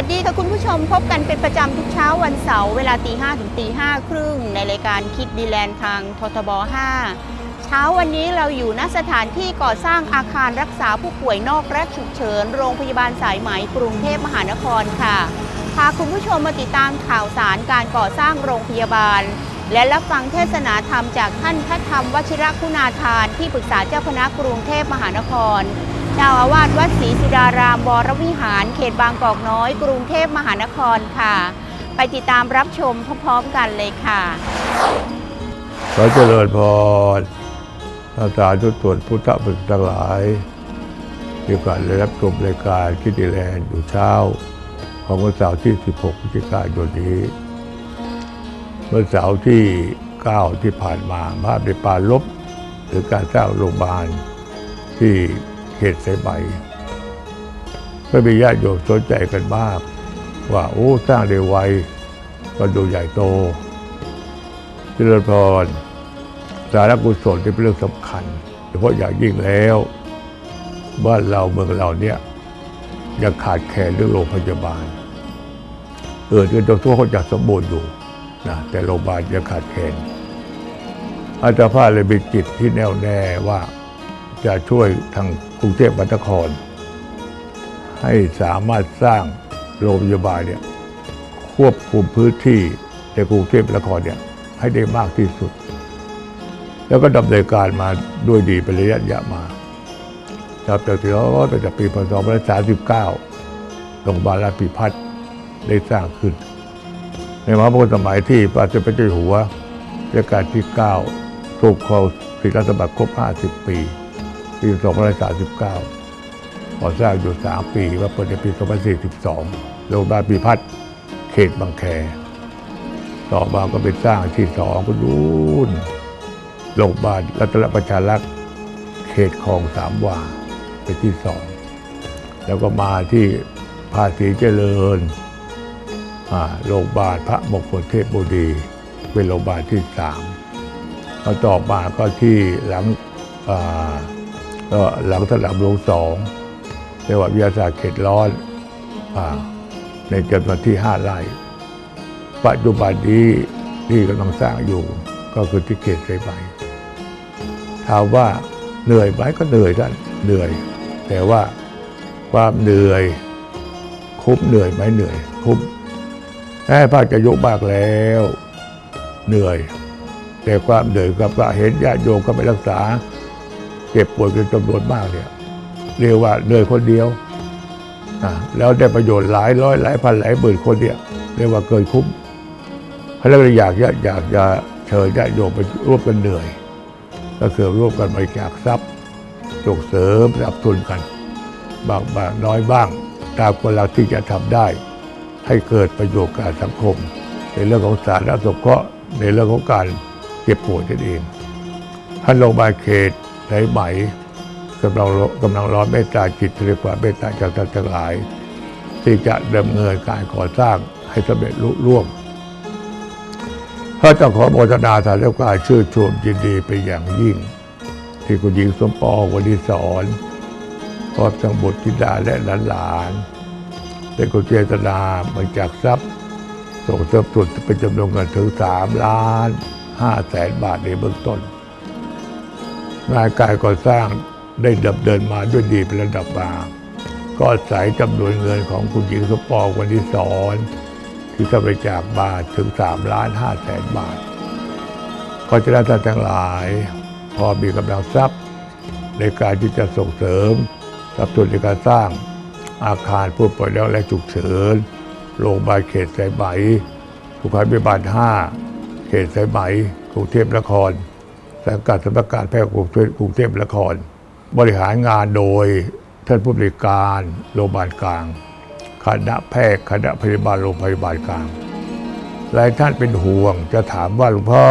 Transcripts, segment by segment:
วัสดีค่ะคุณผู้ชมพบกันเป็นประจำทุกเช้าวันเสาร์เวลาตีห้ถึงตีห้าครึ่งในรายการคิดดีแลนด์ทางททบ 5 เช้าวันนี้เราอยู่ณสถานที่ก่อสร้างอาคารรักษาผู้ป่วยนอกและฉุกเฉิน โรงพยาบาลสายไหมกรุงเทพมหานครค่ะ พาคุณผู้ชมมาติดตามข่าวสารการก่อสร้างโรงพยาบาล และรับฟังเทศนาธรรมจากท่านพระธรรมวชิรคุณาทานที่ปรึกษาเจ้าคณะกรุงเทพมหานคร เจ้าอาวาสวัดศรีสุดารามวรวิหาร เขตบางกอกน้อย กรุงเทพมหานครค่ะ ไปติดตามรับชมพร้อมๆกันเลยค่ะ ขอเจริญพรอาสารย์ทุกส่วนพุทธบุตรทั้งหลายมีโอกาสได้รับชมรายการคิดดีแลนด์อยู่เช้า ของวันเสาร์ที่ 16พฤศจิกายนนี้เมื่อเสาร์ที่ 9 ที่ผ่านมาภาพในปาลบหรือการสร้างโรงพยาบาลที่ เขตสายใบก็มีญาติโยมสนใจกันมาก ว่าโอ้สร้างได้ไวก็ดูใหญ่โตเจริญพรสารกุศลที่เป็นเรื่องสำคัญโดยเฉพาะอย่างยิ่งแล้วบ้านเราเมืองเราเนี่ยยังขาดแคลนเรื่องโรงพยาบาล เออเดือนตัวทั่วเขาจะสมบูรณ์อยู่นะแต่โรงพยาบาลยังขาดแคลนอาจารย์ภาเลยมีจิตที่แน่วแน่ว่าจะช่วยทาง รุงเทพมหานคร ให้สามารถสร้างโรงพยาบาลเนี่ยควบคุมพื้นที่ในกรุงเทพมหานครเนี่ยให้ได้มากที่สุด แล้วก็ดำเนินการมาด้วยดีเป็นระยะยะมาครับแต่ที่เราตั้งแต่ปีพศ2539โรงพยาบาลราชพิพัฒน์ได้สร้างขึ้น ในมหาพุทธสมัยที่พระเจ้าพระเจ้าอยู่หัวรัชกาลที่9ถูกครองสิทธิรัฐบัตรครบ 50 ปี ปี2539ก่อสร้างอยู่ 3 ปีว่าเปิดในปี 2042 โรงพยาบาลพิพัฒน์เขตบางแค ต่อมาก็ไปสร้างที่สองก็นู่นโรงพยาบาลรัตนประชารักษ์เขตคลองสามวาเป็นที่สอง แล้วก็มาที่ภาษีเจริญโรงพยาบาลพระมงคลเทพบุรีเป็นโรงพยาบาลที่สามแล้วต่อมาก็ที่หลังอ่า ก็หลังสนามหลวงสองจังหวัดวิทยาศาสตร์เขตร้อนอาในจำนวนที่ห้าไร่ปัจจุบันนี้ที่กำลังสร้างอยู่ก็คือที่เขตสายไหมถามว่าเหนื่อยไหมก็เหนื่อยท่านเหนื่อย แต่ว่าความเหนื่อยคุ้มเหนื่อยไหมเหนื่อย คุ้มแค่ภาคจะยกมากแล้ว เหนื่อย แต่ความเหนื่อยกับเห็นญาติโยมก็ไปรักษา เจ็บป่วยกันจำนวนมากเนี่ยเรียกว่าเหนื่อยคนเดียวแล้วได้ประโยชน์หลายร้อยหลายพันหลายหมื่นคนเนี่ยเรียกว่าเกินคุ้มเพราะฉะนั้นอยากจะอยากจะเชิญญาติโยมไปร่วมกันเหนื่อย ก็คือร่วมกันบริจาคทรัพย์ส่งเสริมสับสนุนกันบางบางน้อยบ้าง ตามกำลังที่จะทำได้ ให้เกิดประโยชน์กับสังคม ในเรื่องของสาธารณสุขก็ในเรื่องของการเจ็บป่วยนั่นเองท่านโรงพยาบาลเขต ไหนไหมกำลังกำลังร้อนเมตตาจิตเรียกว่าเมตตาจากท่านทั้งหลาย ที่จะดำเนินการก่อสร้างให้สำเร็จลุล่วงพระเจ้าขอโมทนาสาธุการชื่อชมยินดีเป็นอย่างยิ่ง ที่คุณหญิงสมปองวันนี้สอนพร้อมทั้งบุตรธิดาและหลานๆได้คุณเจตนาบริจาคทรัพย์ส่งเสริมสุดเป็นจำนวนเงินถึง3ล้าน5แสนบาทในเบื้องต้น งานการก่อสร้างได้ดำเนินมาด้วยดีเป็นระดับมาก็อาศัยจำนวนเงินของคุณหญิงสมปองวันนี้สอนที่จะบริจาคบาทถึง3ล้าน5แสนบาท ก็จะได้ท่านทั้งหลาย พอมีกำลังทรัพย์ ในการที่จะส่งเสริมสนับสนุนในการสร้างอาคารผู้ป่วยแล้วและฉุกเฉินโรงพยาบาลเขตสายไหมสุขาภิบาล5เขตสายไหมกรุงเทพนคร สังกัดสำนักการแพทย์กรุงเทพกรุงเทพมหานคร บริหารงานโดยท่านผู้บริการโรงพยาบาลกลาง คณะแพทย์คณะพยาบาลโรงพยาบาลกลาง หลายท่านเป็นห่วงจะถามว่าหลวงพ่อ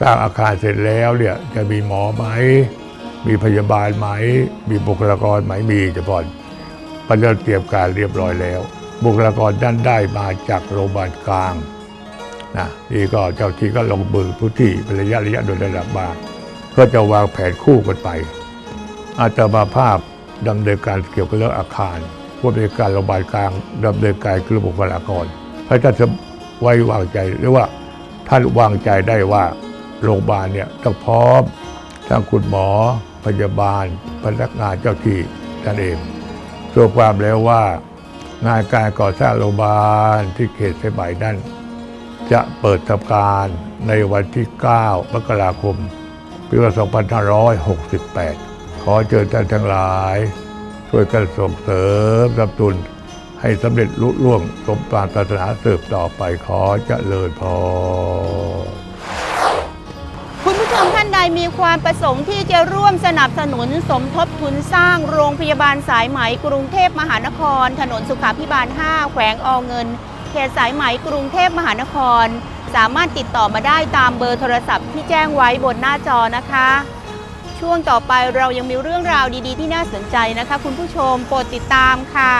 สร้างอาคารเสร็จแล้วเนี่ยจะมีหมอไหม มีพยาบาลไหม มีบุคลากรไหมมีจะพอนปัญญาเตรียมการเรียบร้อยแล้ว บุคลากรด้านได้มาจากโรงพยาบาลกลาง นะนี่ก็เจ้าที่ก็ลงมือพื้นที่เป็นระยะระยะโดยระดับมาก็จะวางแผนคู่กันไป อาตมาภาพดำเนินการเกี่ยวกับเรื่องอาคารผู้บริการโรงพยาบาลกลางดำเนินการคือบุคลากรให้ท่านจะไว้วางใจหรือว่าท่านวางใจได้ว่าโรงพยาบาลเนี่ยต้องพร้อมทั้งคุณหมอ พยาบาล พนักงานเจ้าที่นั่นเองรวความแล้วว่างานการก่อสร้างโรงพยาบาลที่เขตสายไหมนั้น จะเปิดทำการในวันที่ 9 มกราคม ปีพศ2568 ขอเชิญท่านทั้งหลาย ช่วยกันส่งเสริมรับทุนให้สำเร็จลุล่วงสมปรารถนาสืบต่อไปขอเจริญพรคุณผู้ชมท่านใดมีความประสงค์ที่จะร่วมสนับสนุนสมทบทุนสร้างโรงพยาบาลสายไหมกรุงเทพมหานคร ถนนสุขาพิบาล 5 แขวงอเงิน เขตสายไหมกรุงเทพมหานคร สามารถติดต่อมาได้ตามเบอร์โทรศัพท์ที่แจ้งไว้บนหน้าจอนะคะ ช่วงต่อไปเรายังมีเรื่องราวดีๆ ที่น่าสนใจนะคะ คุณผู้ชมโปรดติดตามค่ะ